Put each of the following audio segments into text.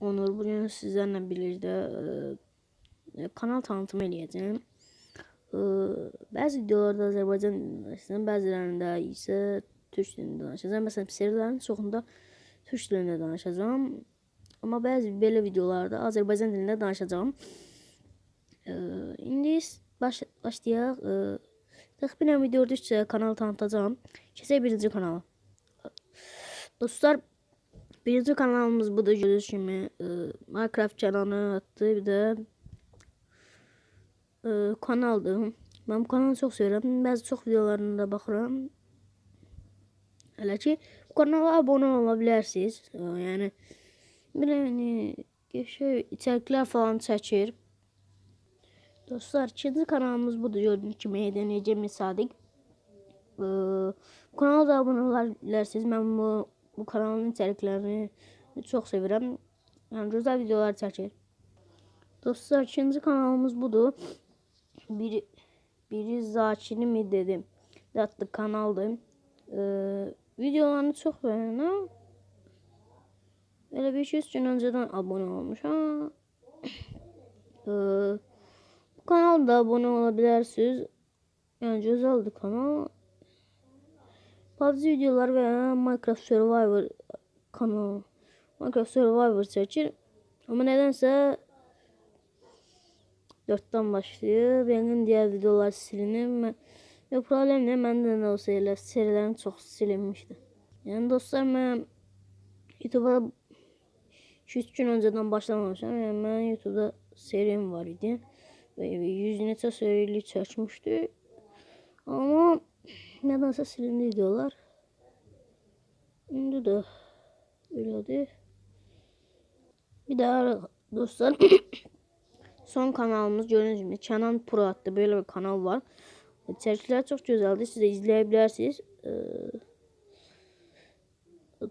Onur. Bugün sizlerle birlikte e, kanal tanıtımı eləyəcəm. E, bəzi videolarda Azərbaycan dilində bəzilərində isə türk dilində danışacağam. Məsələn, serilərin çoxunda türk dilində danışacağam. Amma bəzi belə videolarda Azərbaycan dilində danışacağam. E, indi baş, başlayaq. E, təxminən video 4 kanal tanıtacağam. Keçək birinci kanala. Dostlar, birinci kanalımız budur gördüğünüz kimi e, Minecraft kanalı attı bir de e, kanaldır. Ben bu kanalı çok seviyorum. Bazı çok videolarına da bakıram. Hele ki bu kanala abone olabilirsiniz. E, yani bir yani şey içerikler falan çəkir. Dostlar ikinci kanalımız budur gördüğünüz kimi Edenece Sadik. Ee, bu kanala da abone olabilirsiniz. Ben bu bu kanalın içeriklerini çok seviyorum. Yani güzel videolar çəkir. Dostlar ikinci kanalımız budur. Bir biri Zakini mi dedim. Adlı kanaldır. Ee, videolarını beğendim. Öyle bir şey gün önceden abone olmuş ha. Ee, bu kanalda abone olabilirsiniz. Yani güzeldi kanal. PUBG videolar veya Minecraft Survivor kanalı. Minecraft Survivor çəkir. Ama nedense 4'ten başlıyor. Benim diğer videolar silinir. Ve problem ne? Benden de o seriler, serilerin çok silinmişti. Yani dostlar ben YouTube'a 2-3 gün önceden başlamamışım. Yani ben YouTube'da serim var idi. Ve yüz neçə serilik çəkmişdi. Ama nedense silindi diyorlar. Şimdi de öyledir. Bir daha dostlar son kanalımız gördüğünüz gibi Kenan Pro adlı böyle bir kanal var. İçerikler çok güzeldi. Siz de izleyebilirsiniz. Ee,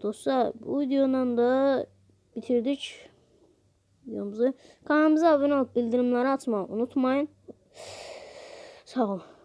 dostlar bu videonun da bitirdik videomuzu. Kanalımıza abone olup bildirimleri açmayı unutmayın. Sağ olun.